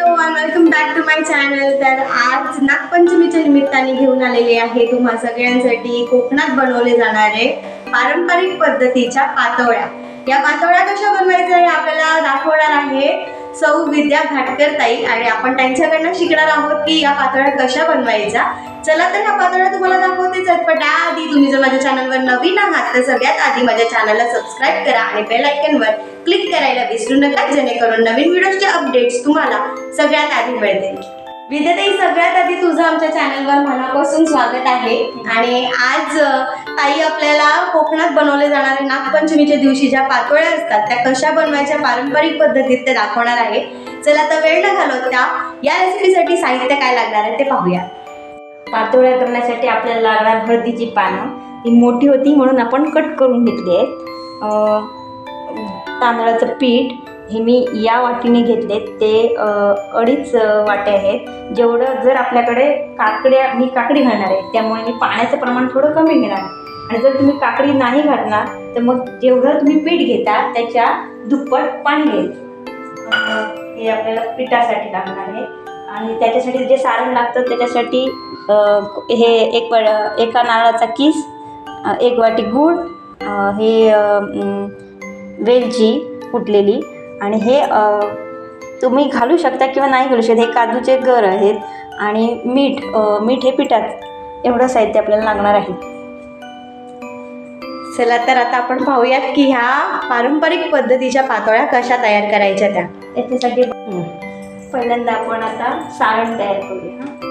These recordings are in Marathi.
Everyone welcome back to my channel तर आज नागपंचमीच्या निमित्ताने घेऊन आलेले आहे. तुम्हा सगळ्यांसाठी कोकणात बनवले जाणारे पारंपरिक पद्धतीच्या पातोळ्या. या पातोळ्या कशा बनवायच्या हे आपल्याला दाखवणार आहे. सौ विद्या घाटकर ताई. आणि आपण त्यांच्याकडनं शिकणार आहोत की या पातळ्या कशा बनवायच्या. चला तर ह्या पातळ्या तुम्हाला दाखवते चटपट आधी तुम्ही जर माझ्या चॅनलवर नवीन आहात तर सगळ्यात आधी माझ्या चॅनलला सबस्क्राईब करा आणि बेल आयकनवर क्लिक करायला विसरू नका. जेणेकरून नवीन व्हिडिओचे अपडेट्स तुम्हाला सगळ्यात आधी मिळतील. विद्याताई सगळ्यात आधी तुझं आमच्या चॅनलवर मनापासून स्वागत आहे. आणि आज ताई आपल्याला कोकणात बनवले जाणारे नागपंचमीच्या दिवशी ज्या पातोळ्या असतात त्या कशा बनवायच्या पारंपरिक पद्धतीत ते दाखवणार आहे. चला तर वेळ न घालवता या रेसिपीसाठी साहित्य काय लागणार आहे ते पाहूया. पातोळ्या करण्यासाठी आपल्याला लागणार हळदीची पानं. ती मोठी होती म्हणून आपण कट करून घेतली आहेत. तांदळाचं पीठ हे मी या वाटीने घेतलेत. ते अडीच वाटे आहेत. जेवढं जर आपल्याकडे काकड्या मी काकडी घालणार आहे त्यामुळे मी पाण्याचं प्रमाण थोडं कमी घेणार. आणि जर तुम्ही काकडी नाही घालणार तर मग जेवढं तुम्ही पीठ घेता त्याच्या दुप्पट पाणी घ्यायचं हे आपल्याला पिठासाठी लागणार आहे. आणि त्याच्यासाठी जे सारण लागतं त्याच्यासाठी हे एक एका नारळाचा किस एक वाटी गूळ हे वेलची कुटलेली आणि हे तुम्ही घालू शकता किंवा नाही घालू शकता हे काजूचे गर आहेत आणि मीठ मीठ हे पिठात एवढं साहित्य आपल्याला लागणार आहे. चला तर आता आपण पाहूयात की ह्या पारंपरिक पद्धतीच्या पातोळ्या कशा तयार करायच्या त्या. त्याच्यासाठी हं. पहिल्यांदा आपण आता सारण तयार करूया. हां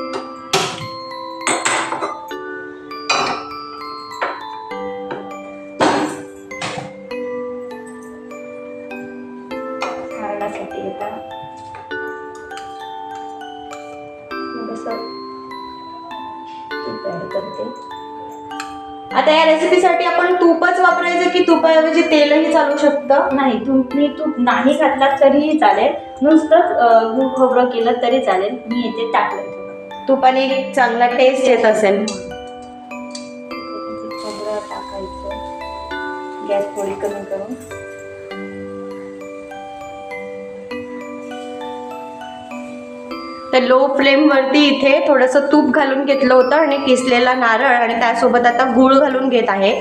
रेसिपीसाठी आपण तूपच वापरायचं की तुपाऐवजी तेलही चालू शकतं? नाही तुम्ही तूप नाही घातला तरीही चालेल. नुसतंच गूळ खोबरं केलं तरी चालेल. मी इथे टाकलं. तुपाने एक चांगला टेस्ट येत असेल. खोबरं टाकायचं. गॅस थोडी कमी करून. तर लो फ्लेमवरती इथे थोडंसं तूप घालून घेतलं होतं आणि किसलेला नारळ आणि त्यासोबत आता गूळ घालून घेत आहे.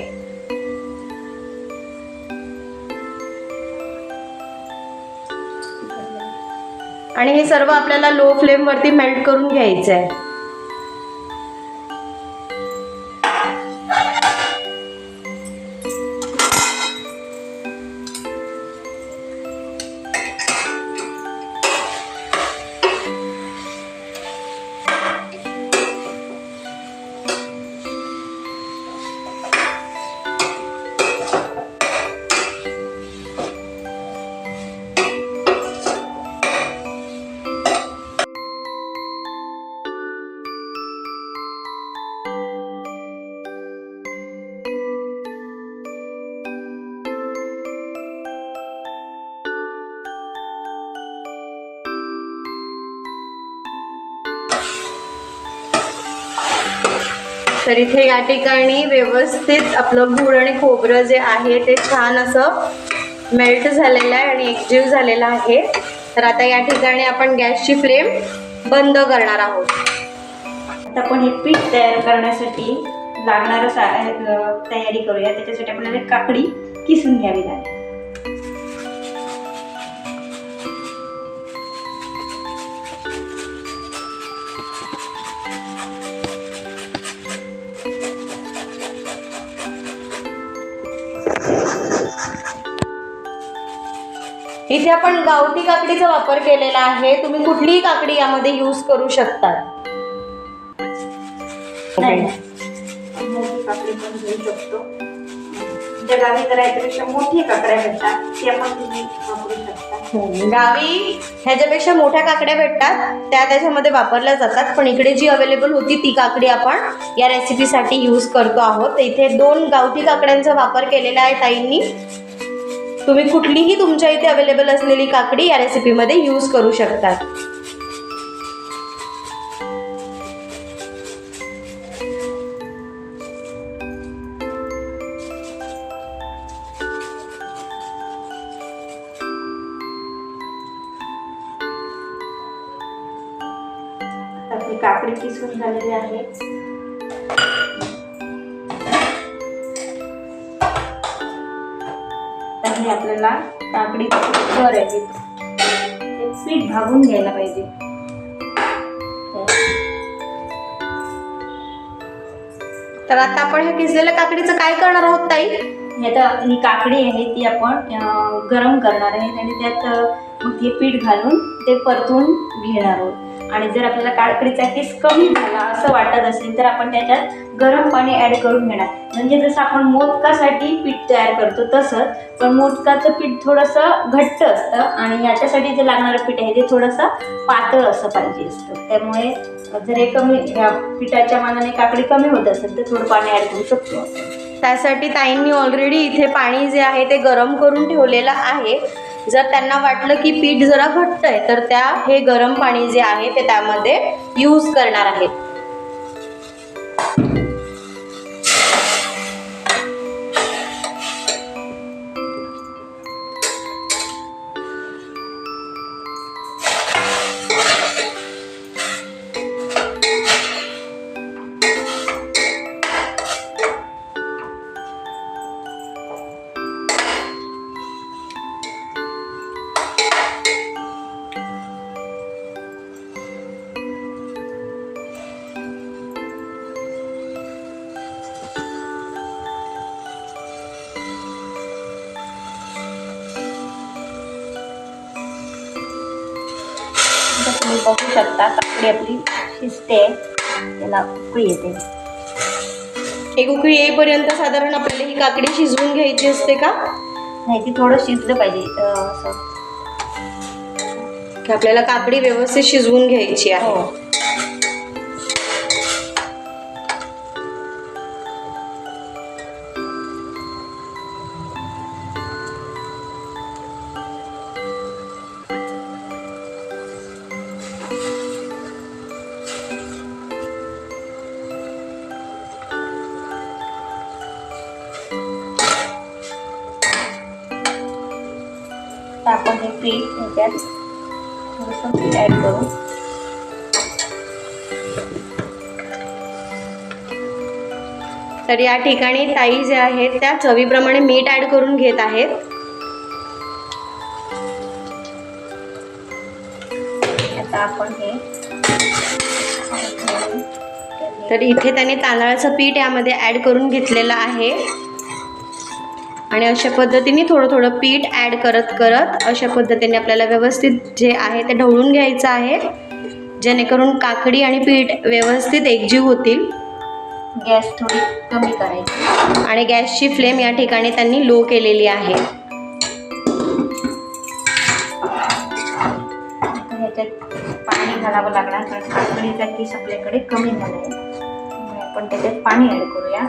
आणि हे सर्व आपल्याला लो फ्लेमवरती मेल्ट करून घ्यायचं आहे तर इथे या ठिकाणी व्यवस्थित आपलं गूळ आणि खोबरं जे आहे ते छान असं मेल्ट झालेलं आहे आणि एकजीव झालेला आहे. तर आता या ठिकाणी आपण गॅसची फ्लेम बंद करणार आहोत. आता आपण हे पीठ तयार करण्यासाठी लागणारं सा तयारी करूया. त्याच्यासाठी आपल्याला एक काकडी किसून घ्यावी लागेल. इथे आपण गावठी काकडीचा वापर केलेला आहे. तुम्ही कुठलीही काकडी यामध्ये यूज करू शकतात नाही नाही. मोठी काकडी पण घेऊ शकतो. ज्या गावी करायच्यापेक्षा मोठी काकड्या भेटतात. ती आपण तुम्ही वापरू शकता. गावी ह्याच्यापेक्षा मोठ्या काकड्या भेटतात. त्या त्याच्यामध्ये वापरल्या जातात. पण इकडे जी अवेलेबल होती ती काकडी आपण या रेसिपीसाठी यूज करतो आहोत. इथे दोन गावठी काकड्यांचा वापर केलेला आहे ताईंनी. तुम्ही कुठलीही तुमच्या इथे अवेलेबल असलेली काकडी या रेसिपीमध्ये यूज करू शकतात आपली काकडी किसून झालेली आहे. तर हे आपल्याला काकडी कर आहे ते पीठ भागून घ्यायला पाहिजे. तर आता आपण ह्या किसलेल्या काकडीचं काय करणार आहोत ताई? हे आता ही काकडी आहे ती आपण गरम करणार आहे आणि त्यात मग हे पीठ घालून ते परतून घेणार आहोत. आणि जर आपल्याला काकडीचा केस कमी झाला असं वाटत असेल तर आपण त्याच्यात गरम पाणी ॲड करून घेणार. म्हणजे जसं आपण मोदकासाठी पीठ तयार करतो तसंच पण मोदकाचं पीठ थोडंसं घट्ट असतं आणि याच्यासाठी जे लागणारं पीठ आहे ते थोडंसं पातळ असं पाहिजे असतं. त्यामुळे जर हे कमी ह्या पिठाच्या मानाने काकडी कमी होत असेल तर थोडं पाणी ॲड करू शकतो त्यासाठी ताईंनी ऑलरेडी इथे पाणी जे आहे ते गरम करून ठेवलेलं आहे. जर त्यांना वाटलं की पीठ जरा घट्ट आहे तर त्या हे गरम पाणी जे आहे ते त्यामध्ये यूज करणार आहेत. आता तुम्ही बघू शकता काकडी आपली शिजते. त्याला उकळी येते. एक उकळी येईपर्यंत साधारण आपल्याला ही काकडी शिजवून घ्यायची असते का? नाही ती थोडं शिजलं पाहिजे असं. आपल्याला काकडी व्यवस्थित शिजवून घ्यायची आहे. ॲड करू. तर या ठिकाणी ताई जे आहेत त्या चवीप्रमाणे मीठ ऍड करून घेत आहेत. आता आपण हे तर इथे त्याने तांदळाचं पीठ यामध्ये ऍड करून घेतलेलं आहे. आणि अशा पद्धतीने थोडं थोडं पीठ ऍड करत करत अशा पद्धतीने आपल्याला व्यवस्थित जे आहे ते ढवळून घ्यायचं आहे. जेणेकरून काकडी आणि पीठ व्यवस्थित एकजीव होतील. गॅस थोडी कमी करायची. आणि गॅसची फ्लेम या ठिकाणी त्यांनी लो केलेली आहे. ह्याच्यात पाणी घालावं लागणार कारण काकडीचा किस आपल्याकडे कमी झाला आहे आपण त्याच्यात पाणी ॲड करूया.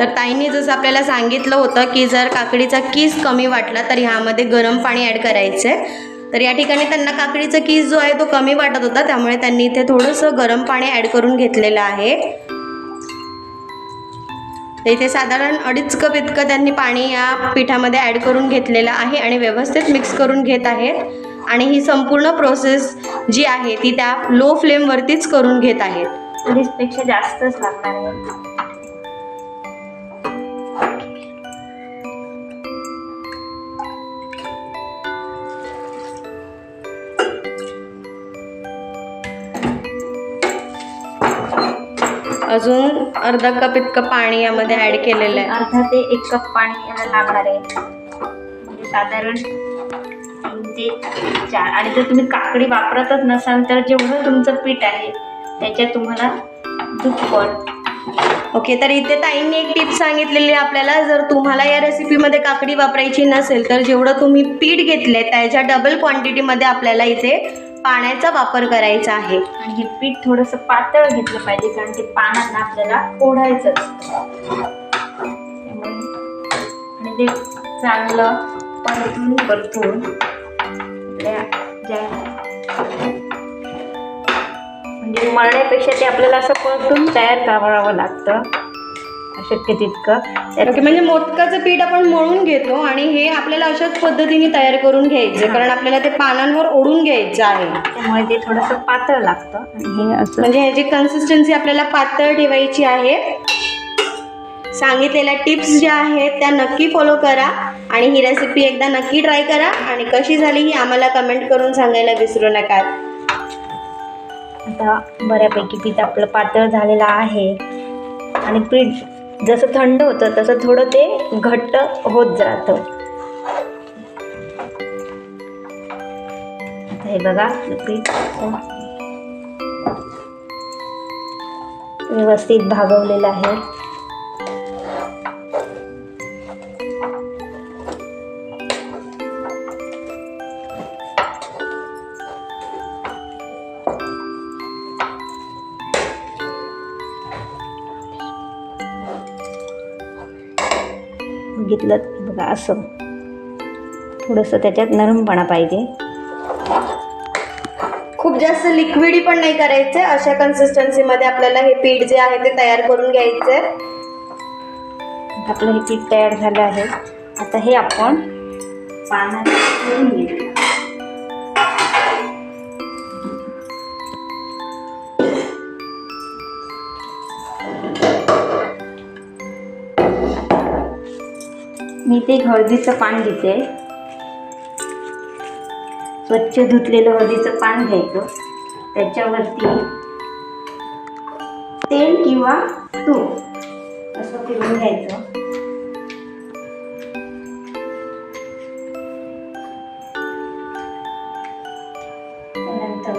तर ताईंनी जसं आपल्याला सांगितलं होतं की जर काकडीचा कीस कमी वाटला तर ह्यामध्ये गरम पाणी ॲड करायचं आहे तर या ठिकाणी त्यांना काकडीचा कीस जो आहे तो कमी वाटत होता त्यामुळे त्यांनी इथे थोडंसं गरम पाणी ॲड करून घेतलेलं आहे. तर इथे साधारण अडीच कप इतकं त्यांनी पाणी या पिठामध्ये ॲड करून घेतलेलं आहे आणि व्यवस्थित मिक्स करून घेत आहेत आणि ही संपूर्ण प्रोसेस जी आहे ती त्या लो फ्लेमवरतीच करून घेत आहेत पेक्षा जास्तच लागणार आहे. अजून अर्धा कप इतकं पाणी यामध्ये ॲड केलेलं आहे. अर्धा ते एक कप पाणी याला लागणार आहे. म्हणजे साधारण ते चार. आणि जर तुम्ही काकडी वापरतच नसाल तर जेवढं तुमचं पीठ आहे त्याच्यात तुम्हाला दुप्पट ओके तर इथे ताईंनी एक टिप सांगितलेली आहे आपल्याला. जर तुम्हाला या रेसिपीमध्ये काकडी वापरायची नसेल तर जेवढं तुम्ही पीठ घेतले त्याच्या डबल क्वांटिटीमध्ये आपल्याला इथे पाण्याचा वापर करायचा आहे. आणि हे पीठ थोडंसं पातळ घेतलं पाहिजे कारण ते पानांना आपल्याला ओढायचं आणि ते चांगलं परतून परतून ज्या म्हणजे मळण्यापेक्षा ते आपल्याला असं परतून तयार करावं लागतं. शक्य तितकं. म्हणजे मोदकाचं पीठ आपण मळून घेतो आणि हे आपल्याला अशाच पद्धतीने तयार करून घ्यायचं कारण आपल्याला ते पानांवर ओढून घ्यायचं आहे. त्यामुळे ते थोडंसं पातळ लागतं. हे असं. म्हणजे ह्याची कन्सिस्टन्सी आपल्याला पातळ ठेवायची आहे. सांगितलेल्या टिप्स ज्या आहेत त्या नक्की फॉलो करा. आणि ही रेसिपी एकदा नक्की ट्राय करा. आणि कशी झाली ही आम्हाला कमेंट करून सांगायला विसरू नका. आता बऱ्यापैकी पीठ आपलं पातळ झालेलं आहे. आणि पीठ जसं थंड होतं तसं थोडं ते घट्ट होत जातं. आता हे बघा पीठ व्यवस्थित भागवलेलं आहे. बघा असं. थोडंसं त्याच्यात नरमपणा पाहिजे. खूप जास्त लिक्विडी पण नाही करायचे. अशा कन्सिस्टन्सीमध्ये आपल्याला हे पीठ जे आहे ते तयार करून घ्यायचे. आपलं हे पीठ तयार झालं आहे. आता हे आपण पाण्यात घेऊन घेऊ. मी ते हळदीचं पान घेते. स्वच्छ धुतलेलं हळदीचं पान घ्यायचं. त्याच्यावरती तेल किंवा तूप असं फिरून घ्यायचं. त्यानंतर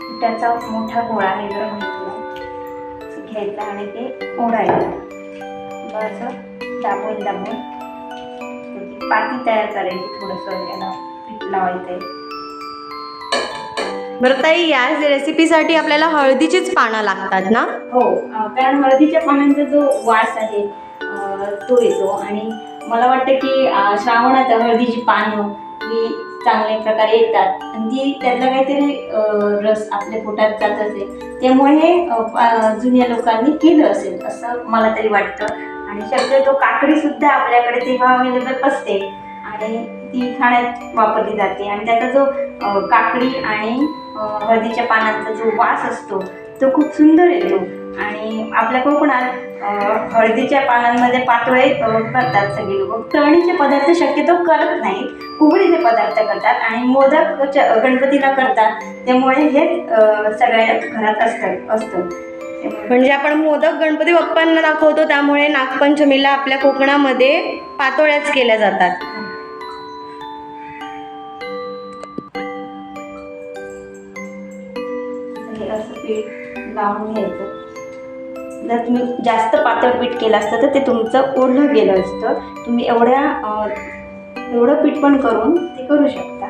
पिठाचा मोठा गोळा आहे. आणि ते ओढायचं असं दाबून दाबून. त्याची पाती तयार करायची थोडंसं याला पीठ लावायचं आहे. बरं ताई या रेसिपीसाठी आपल्याला हळदीचीच पानं लागतात ना? हो कारण हळदीच्या पानांचा जो वास आहे तो येतो. आणि मला वाटतं की श्रावणात हळदीची पानं ही चांगल्या प्रकारे येतात. आणि ती त्यातला काहीतरी रस आपल्या पोटात जात असेल. त्यामुळे हे जुन्या लोकांनी केलं असेल असं मला तरी वाटतं. आणि शक्यतो काकडी सुद्धा आपल्याकडे तेव्हा अवेलेबल असते. आणि ती खाण्यात वापरली जाते. आणि त्याचा जो काकडी आणि हळदीच्या पानांचा जो वास असतो तो खूप सुंदर येतो. आणि आपल्या कोकणात हळदीच्या पानांमध्ये पातोळे करतात सगळे लोक. तळणीचे पदार्थ शक्यतो करत नाहीत. उघडीचे पदार्थ करतात आणि मोदक गणपतीला करतात. त्यामुळे हे सगळ्या घरात असतात असतं. त्यामुळे म्हणजे आपण मोदक गणपती बाप्पांना दाखवतो त्यामुळे नागपंचमीला आपल्या कोकणामध्ये पातोळ्याच केल्या जातात. असं पीठ लावून घ्यायचं. जर तुम्ही जास्त पातळ पीठ केलं असतं तर ते तुमचं ओढलं गेलं असतं. तुम्ही एवढ्या एवढं पीठ पण करून ते करू शकता.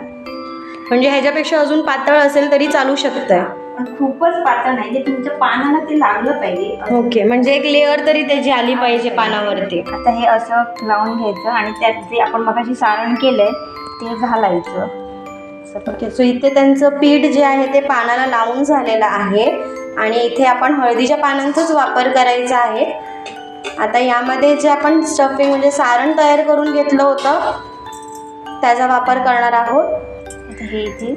म्हणजे ह्याच्यापेक्षा अजून पातळ असेल तरी चालू शकतंय. पण खूपच पातळ नाही जे तुमच्या पानाला ते लागलं पाहिजे. ओके म्हणजे एक लेअर तरी त्याची आली पाहिजे पानावरती. आता हे असं लावून घ्यायचं आणि त्यात जे आपण मगाशी सारण केलंय ते घालायचं. असं ओके सो इथे त्यांचं पीठ जे आहे ते पानाला लावून झालेलं आहे. आणि इथे आपण हळदीच्या पानांचाच वापर करायचा आहे. आता यामध्ये जे आपण स्टफिंग म्हणजे सारण तयार करून घेतलं होतं त्याचा वापर करणार आहोत. आता हे इथे.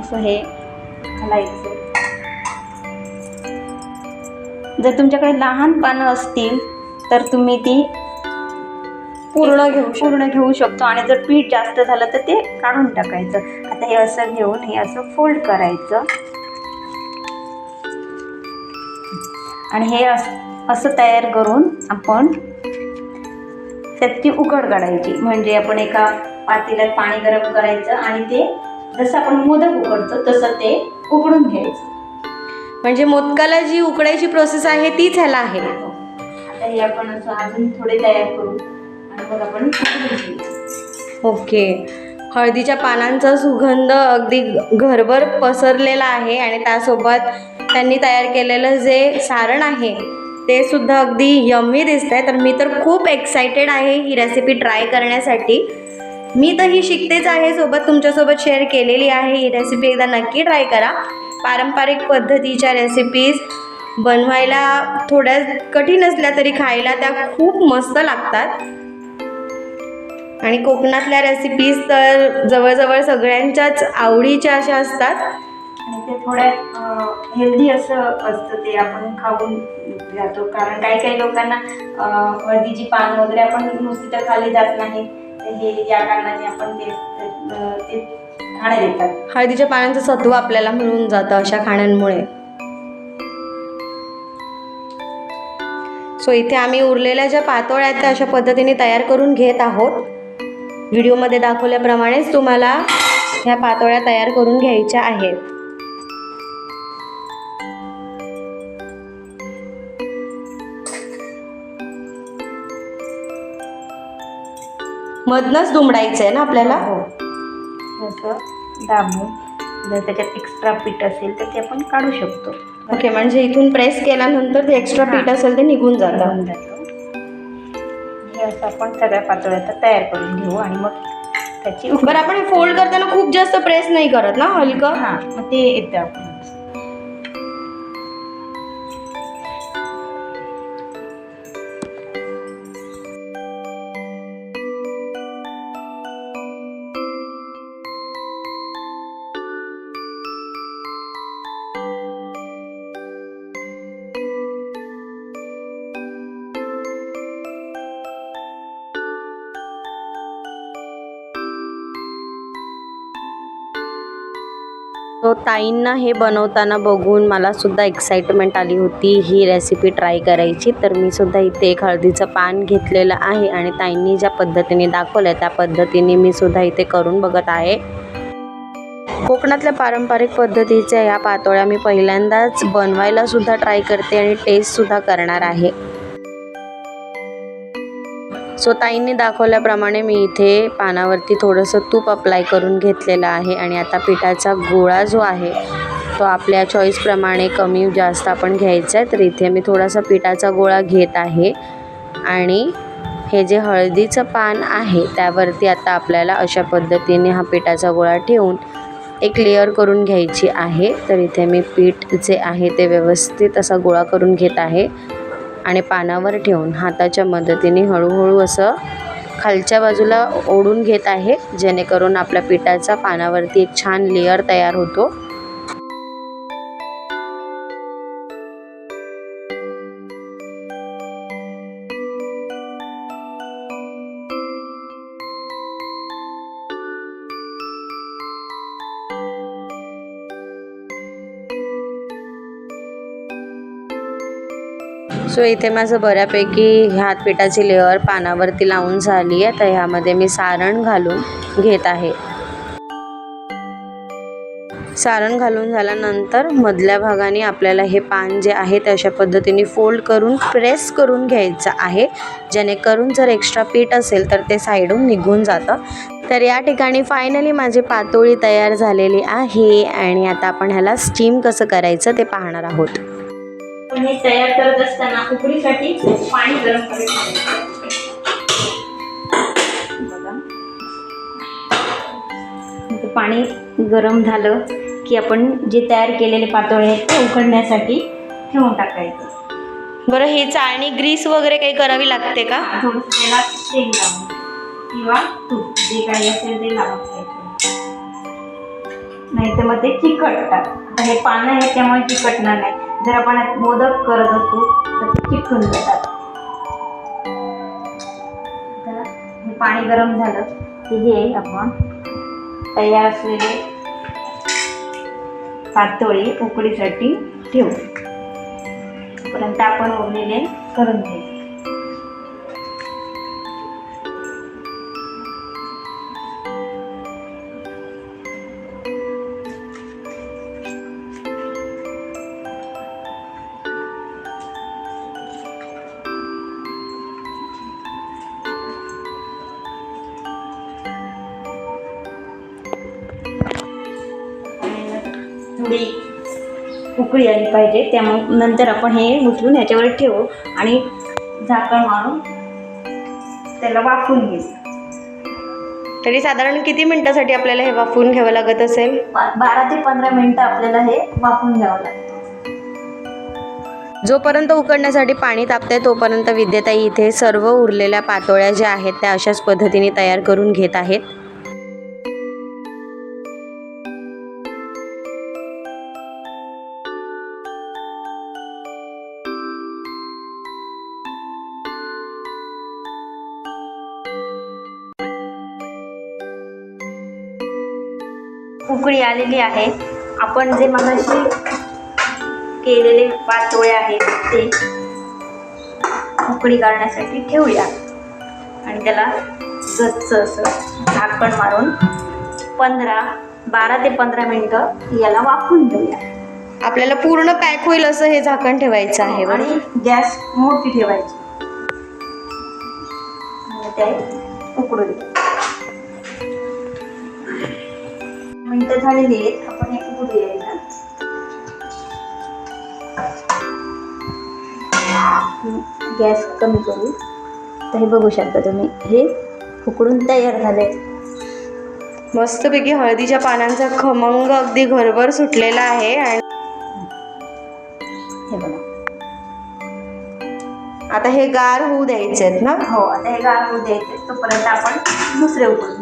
असं हे घालायचं. जर तुमच्याकडे लहान पानं असतील तर तुम्ही ती पूर्ण घेऊ पूर्ण घेऊ शकतो. आणि जर पीठ जास्त झालं तर ते काढून टाकायचं. आता हे असं घेऊन हे असं फोल्ड करायचं. आणि हे अस- असं तयार करून आपण त्याची उकड काढायची. म्हणजे आपण एका पातेल्यात पाणी गरम करायचं आणि ते जसं आपण मोदक उकडतो तसं ते उकडून घ्यायचं. म्हणजे मोदकाला जी उकडायची प्रोसेस आहे तीच ह्याला आहे. आता हे आपण असं अजून थोडे तयार करू. मग आपण. ओके. हळदीच्या पानांचा सुगंध अगदी घरभर पसरलेला आहे आणि त्यासोबत त्यांनी तयार केलेलं जे सारण आहे ते सुद्धा अगदी यम्मी दिसत आहे तर मी तर खूप एक्सायटेड आहे ही रेसिपी ट्राय करण्यासाठी. मी तर ही शिकतेच आहे सोबत तुमच्यासोबत शेअर केलेली आहे ही रेसिपी एकदा नक्की ट्राय करा. पारंपरिक पद्धतीच्या रेसिपीज बनवायला थोड्या कठीण असल्या तरी खायला त्या खूप मस्त लागतात. आणि कोकणातल्या रेसिपीज तर जवळजवळ सगळ्यांच्याच आवडीच्या अशा असतात. आणि ते थोड्या हेल्दी असं असतं ते आपण खाऊन जातो. कारण काही काही लोकांना हळदीची पानं वगैरे आपण नुसती तर खाली जात नाही. हे या कारणाने आपण ते अं, ते खाण्यात येतात हळदीच्या पानांचं सत्व आपल्याला मिळून जातं अशा खाण्यांमुळे. सो इथे आम्ही उरलेल्या ज्या पातोळ्या आहेत त्या अशा पद्धतीने तयार करून घेत आहोत. व्हिडिओमध्ये दाखवल्याप्रमाणेच तुम्हाला ह्या पातोळ्या तयार करून घ्यायच्या आहेत. मधनच दुमडायचं आहे ना आपल्याला? हो. असं दाबून जर त्याच्यात एक्स्ट्रा पीठ असेल तर ते आपण काढू शकतो. ओके म्हणजे इथून प्रेस केल्यानंतर ते एक्स्ट्रा पीठ असेल ते निघून जातं. असं आपण सगळ्या पातोळ्या आता तयार करून घेऊ आणि मग त्याची बरं आपण फोल्ड करताना खूप जास्त प्रेस नाही करत ना हलकं? हां मग ते येतं तो ताईंना हे बनवताना बघून मला सुद्धा एक्साइटमेंट आली होती. ही रेसिपी ट्राय करायची. तर मी सुद्धा इथे एक हळदीचं पान घेतलेलं आहे आणि ताईंनी ज्या पद्धतीने दाखवलं त्या पद्धतीने मी सुद्धा इथे करून बघत आहे. कोकणातल्या पारंपरिक पद्धतीच्या या पातोळ्या मी पहिल्यांदाच बनवायला सुद्धा ट्राय करते आणि टेस्टसुद्धा करणार आहे. सो ताईंनी दाखवल्याप्रमाणे मी इथे पानावरती थोडंसं तूप अप्लाय करून घेतलेलं आहे आणि आता पिठाचा गोळा जो आहे तो आपल्या चॉईसप्रमाणे कमी जास्त आपण घ्यायचा आहे. तर इथे मी थोडासा पिठाचा गोळा घेत आहे. आणि हे जे हळदीचं पान आहे त्यावरती आता आपल्याला अशा पद्धतीने हा पिठाचा गोळा ठेवून एक लेअर करून घ्यायची आहे. तर इथे मी पीठ जे आहे ते व्यवस्थित असा गोळा करून घेत आहे. आणि पानावर ठेवून हाताच्या मदतीने हळूहळू असं खालच्या बाजूला ओढून घेत आहे जेणेकरून आपल्या पिठाचा पानावरती एक छान लेअर तयार होतो. सो इथे माझं बऱ्यापैकी ह्या पिठाची लेअर पानावरती लावून झाली आहे. तर ह्यामध्ये मी सारण घालून घेत आहे. सारण घालून झाल्यानंतर मधल्या भागाने आपल्याला हे पान जे आहे ते अशा पद्धतीने फोल्ड करून प्रेस करून घ्यायचं आहे. जेणेकरून जर एक्स्ट्रा पीठ असेल तर ते साईडून निघून जातं. तर या ठिकाणी फायनली माझी पातोळी तयार झालेली आहे आणि आता आपण ह्याला स्टीम कसं करायचं ते पाहणार आहोत. हे तयार करत असताना उकडीसाठी पाणी गरम करायचं पाणी गरम झालं की आपण जे तयार केलेले पातोळे आहेत ते उकडण्यासाठी ठेवून टाकायचं. बरं ही चाळणी ग्रीस वगैरे काही करावी लागते का? त्याला तेल लावून किंवा तूप जे काही असेल ते लावून घ्यायचं. नाही तर मग ते चिकटतात आता हे पानं आहे त्यामुळे चिकटणार नाही जर आपण मोदक करत असू तर ते चिकटून जातात. हे पाणी गरम झालं की हे आपण तयार असलेले पातोळी उकडीसाठी ठेवू. पर्यंत आपण उरलेले करून घेऊ थोडी उकळी आली पाहिजे. त्यामुळे नंतर आपण हे उचलून ह्याच्यावर ठेवू आणि झाकण मारून त्याला वाफून घेऊ. तरी साधारण किती मिनिटासाठी आपल्याला हे वाफवून घ्यावं लागत असेल? बारा ते पंधरा मिनटं आपल्याला हे वाफवून घ्यावं लागतं. जोपर्यंत उकडण्यासाठी पाणी तापते तोपर्यंत विद्याताई इथे सर्व उरलेल्या पातोळ्या ज्या आहेत त्या अशाच पद्धतीने तयार करून घेत आहेत. उकळी आलेली आहे. आपण जे मगाशी केलेले पातोळे आहेत ते उकळी काढण्यासाठी ठेवूया. आणि त्याला गच्च असं झाकण मारून पंधरा बारा ते पंधरा मिनटं याला वाफवून घेऊया आपल्याला पूर्ण पॅक होईल असं हे झाकण ठेवायचं आहे आणि गॅस मोठी ठेवायची. आणि ते उकडू मिनटं झालेली आहेत. आपण उकडू यायला गॅस कमी करू. तर हे बघू शकता तुम्ही हे उकडून तयार झाले मस्तपैकी हळदीच्या पानांचा खमंग अगदी घरभर सुटलेला आहे आणि हे बघा. आता हे गार होऊ द्यायचे आहेत ना? हो आता हे गार होऊ द्यायचे तोपर्यंत आपण दुसरे उकडून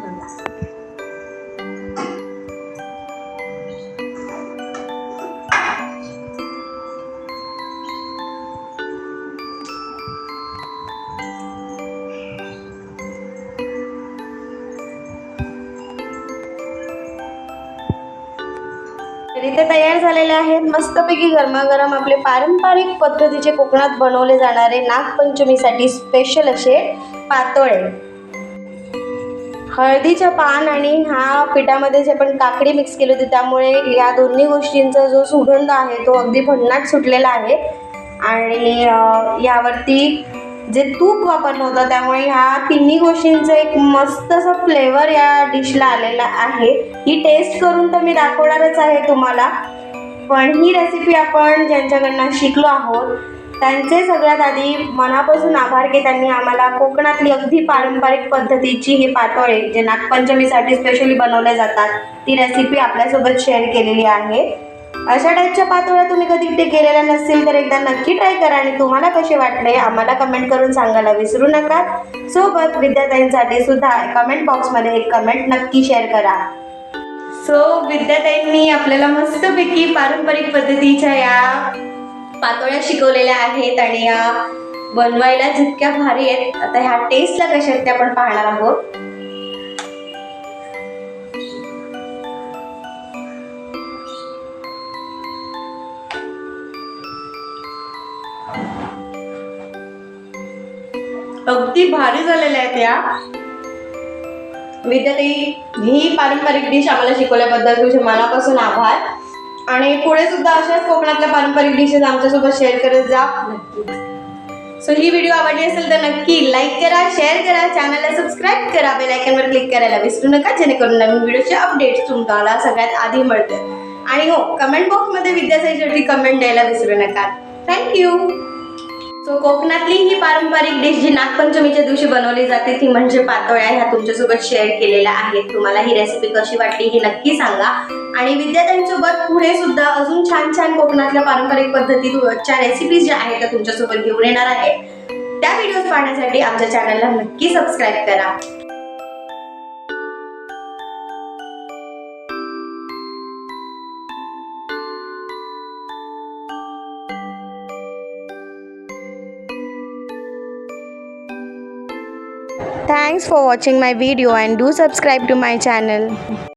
मस्तपैकी गरमागरम आपले पारंपरिक पद्धतीचे कोकणात बनवले जाणारे नागपंचमीसाठी स्पेशल असे पातोळे. हळदीच्या पान आणि ह्या पिठामध्ये जे आपण काकडी मिक्स केली होती त्यामुळे या दोन्ही गोष्टींचा जो सुगंध आहे तो अगदी भन्नाट सुटलेला आहे. आणि यावरती जे तूप वापरलं होतं त्यामुळे ह्या तिन्ही गोष्टींचं एक मस्त असं फ्लेवर या डिशला आलेला आहे. ही टेस्ट करून तर मी दाखवणारच आहे तुम्हाला. पण ही रेसिपी आपण ज्यांच्याकडनं शिकलो आहोत त्यांचे सगळ्यात आधी मनापासून आभार की त्यांनी आम्हाला कोकणातली अगदी पारंपरिक पद्धतीची ही पातोळे जे नागपंचमीसाठी स्पेशली बनवले जातात ती रेसिपी आपल्यासोबत शेअर केलेली आहे. अशा टाईपच्या पातोळ्या तुम्ही कधी ते केलेल्या नसतील तर एकदा नक्की ट्राय करा आणि तुम्हाला कसे वाटले आम्हाला कमेंट करून सांगायला विसरू नका. सोबत विद्यार्थ्यांसाठी सुद्धा कमेंट बॉक्समध्ये एक कमेंट नक्की शेअर करा. सो विद्याताईंनी आपल्याला मस्तपैकी पारंपरिक पद्धतीच्या या पातोळ्या शिकवलेल्या आहेत आणि या बनवायला जितक्या भारी आहेत आता ह्या टेस्टला कशा आहेत ते आपण पाहणार आहोत? अगदी भारी झालेल्या आहेत या. विद्यार्थी ही पारंपरिक डिश आम्हाला शिकवल्याबद्दल तुझे मनापासून आभार. आणि पुढे सुद्धा अशाच कोकणातल्या पारंपरिक डिशेस आमच्यासोबत शेअर करत जा. सो ही व्हिडिओ आवडली असेल तर नक्की लाईक करा शेअर करा चॅनलला सबस्क्राईब करा बेल आयकॉनवर क्लिक करायला विसरू नका जेणेकरून नवीन व्हिडिओचे अपडेट्स तुम्हाला सगळ्यात आधी मिळतील. आणि हो कमेंट बॉक्समध्ये विद्यासाईसाठी कमेंट द्यायला विसरू नका. थँक्यू सो कोकणातली ही पारंपरिक डिश जी नागपंचमीच्या दिवशी बनवली जाते ती म्हणजे पातोळ्या ह्या तुमच्यासोबत शेअर केलेल्या आहेत तुम्हाला ही रेसिपी कशी वाटली हे नक्की सांगा. आणि विद्यार्थ्यांसोबत पुढे सुद्धा अजून छान छान कोकणातल्या पारंपरिक पद्धतीच्या रेसिपीज ज्या आहेत त्या तुमच्यासोबत घेऊन येणार आहे. त्या व्हिडिओज पाहण्यासाठी आमच्या चॅनलला नक्की सबस्क्राईब करा. Thanks for watching my video and do subscribe to my channel.